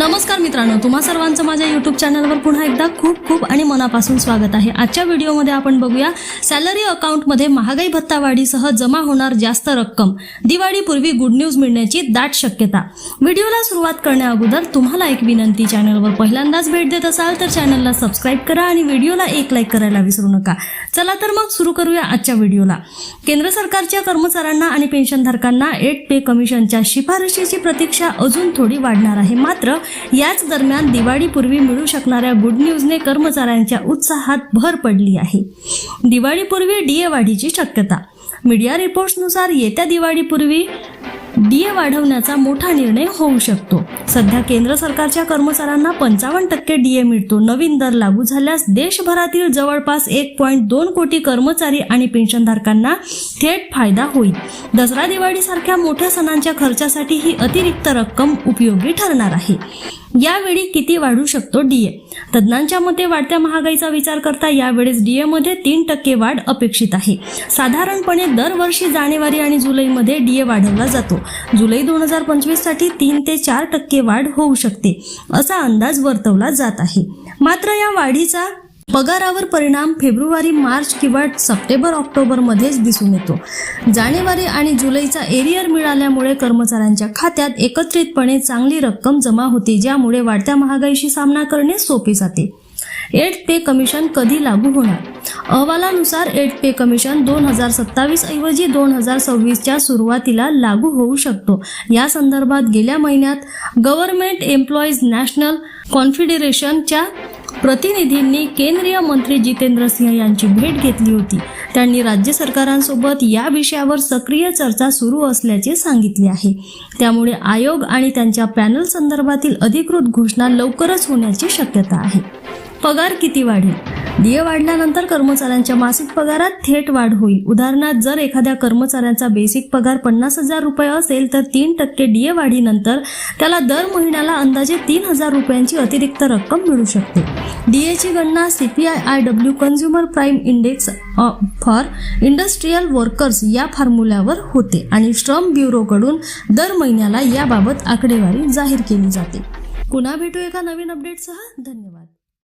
नमस्कार मित्रांनो तुम्हा सर्वांचं माझ्या युट्यूब चॅनलवर पुन्हा एकदा खूप खूप आणि मनापासून स्वागत आहे. आजच्या व्हिडिओमध्ये आपण बघूया सॅलरी अकाउंटमध्ये महागाई भत्ता वाढीसह जमा होणार जास्त रक्कम. दिवाळीपूर्वी गुड न्यूज मिळण्याची दाट शक्यता. व्हिडिओला सुरुवात करण्याअगोदर तुम्हाला एक विनंती चॅनलवर पहिल्यांदाच भेट देत असाल तर चॅनलला सबस्क्राईब करा आणि व्हिडिओला एक लाईक करायला विसरू नका. चला तर मग सुरू करूया आजच्या व्हिडिओला. केंद्र सरकारच्या कर्मचाऱ्यांना आणि पेन्शनधारकांना एट पे कमिशनच्या शिफारशीची प्रतीक्षा अजून थोडी वाढणार आहे. मात्र याच दरम्यान दिवाळीपूर्वी मिळू शकणाऱ्या गुड न्यूजने कर्मचाऱ्यांच्या उत्साहात भर पडली आहे. दिवाळीपूर्वी डीए वाढीची शक्यता. मीडिया रिपोर्ट्सनुसार येत्या दिवाळीपूर्वी डीए वाढवण्याचा मोठा निर्णय होऊ शकतो. सध्या केंद्र सरकारच्या कर्मचाऱ्यांना पंचावन्न टक्के डीए मिळतो. नवीन दर लागू झाल्यास देशभरातील जवळपास एक पॉईंट दोन कोटी कर्मचारी आणि पेन्शनधारकांना थेट फायदा होईल. दसरा दिवाळीसारख्या मोठ्या सणांच्या खर्चासाठी ही अतिरिक्त रक्कम उपयोगी ठरणार आहे. यावेळी किती वाढू शकतो डीए तज्ज्ञांच्या मते वाढत्या महागाईचा विचार करता यावेळेस डीए मध्ये तीन टक्के वाढ अपेक्षित आहे. साधारणपणे दरवर्षी जानेवारी आणि जुलैमध्ये डीए वाढवला जातो. जुलै दोन हजार पंचवीससाठी तीन ते चार टक्के वाढ होऊ शकते असा अंदाज वर्तवला जात आहे. मात्र या वाढीचा पगारावर परिणाम फेब्रुवारी मार्च किंवा सप्टेंबर ऑक्टोबरमध्येच दिसून येतो. जानेवारी आणि जुलैचा एरियर मिळाल्यामुळे कर्मचाऱ्यांच्या खात्यात एकत्रितपणे चांगली रक्कम जमा होते ज्यामुळे वाढत्या महागाईशी सामना करणे सोपे जाते. एट पे कमिशन कधी लागू होणार? अहवालानुसार एट पे कमिशन दोन हजार सत्तावीस ऐवजी दोन हजार सव्वीसच्या सुरुवातीला लागू होऊ शकतो. या संदर्भात गेल्या महिन्यात गव्हर्नमेंट एम्प्लॉईज नॅशनल कॉन्फिडरेशनच्या प्रतिनिधींनी केंद्रीय मंत्री जितेंद्र सिंह यांची भेट घेतली होती. त्यांनी राज्य सरकारांसोबत या विषयावर सक्रिय चर्चा सुरू असल्याचे सांगितले आहे. त्यामुळे आयोग आणि त्यांच्या पॅनल संदर्भातील अधिकृत घोषणा लवकरच होण्याची शक्यता आहे. पगार किती वाढेल? डीए वाढल्यानंतर कर्मचाऱ्यांच्या मासिक पगारात थेट वाढ होईल. उदाहरणार्थ जर एखाद्या कर्मचाऱ्यांचा बेसिक पगार पन्नास हजार रुपये असेल तर तीन टक्के डीए वाढीनंतर त्याला दर महिन्याला अंदाजे तीन हजार रुपयांची अतिरिक्त रक्कम मिळू शकते. डीएची गणना C P I W consumer prime index for industrial workers या फॉर्म्युल्यावर होते आणि श्रम ब्युरोकडून दर महिन्याला याबाबत आकडेवारी जाहीर केली जाते. पुन्हा भेटू एका नवीन अपडेटसह धन्यवाद.